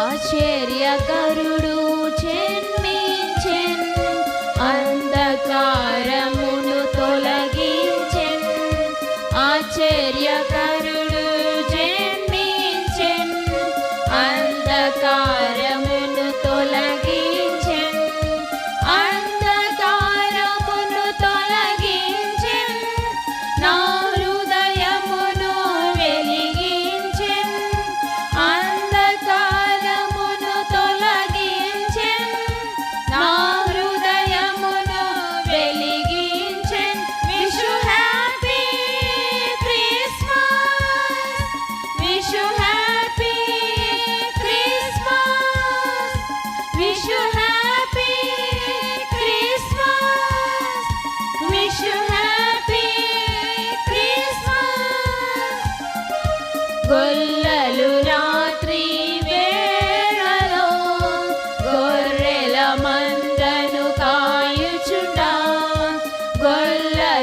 ఆశ్చర్యకరుడు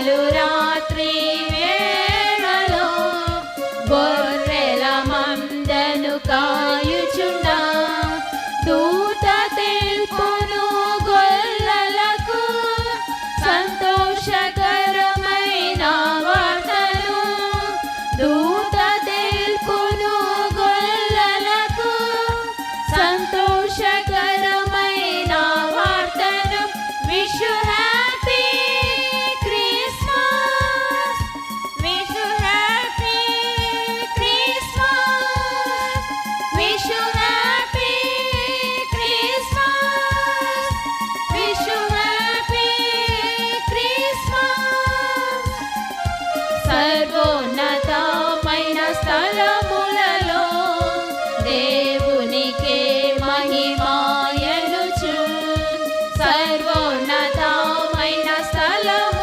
పగలు రాత్రి వేళలో గొర్రెల మందను కాయుచుండా దూత తెలుపును గొల్లలకు సంతోషక సర్వోన్నతమైన స్థలములలో దేవునికే మహిమాయనుచు సర్వోన్నతమైన స్థలము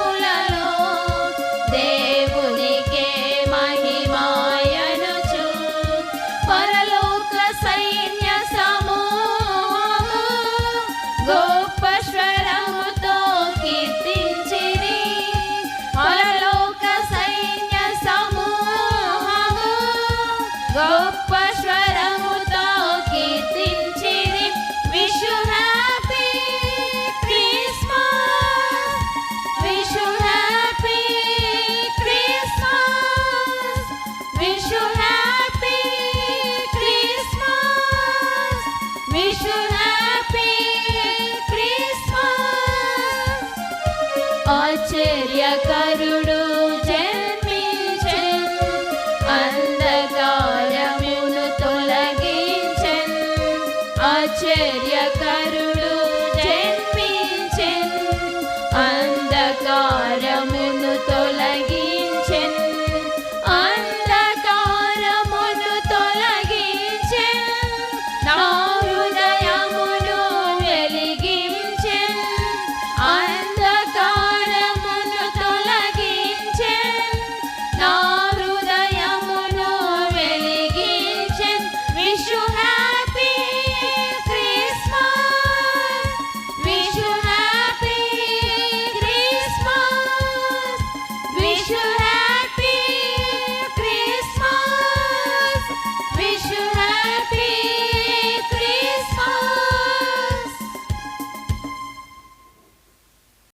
ఆశ్చర్యకరుడు జన్మించన్ అంధకారమును తొలగించన్. ఆశ్చర్యక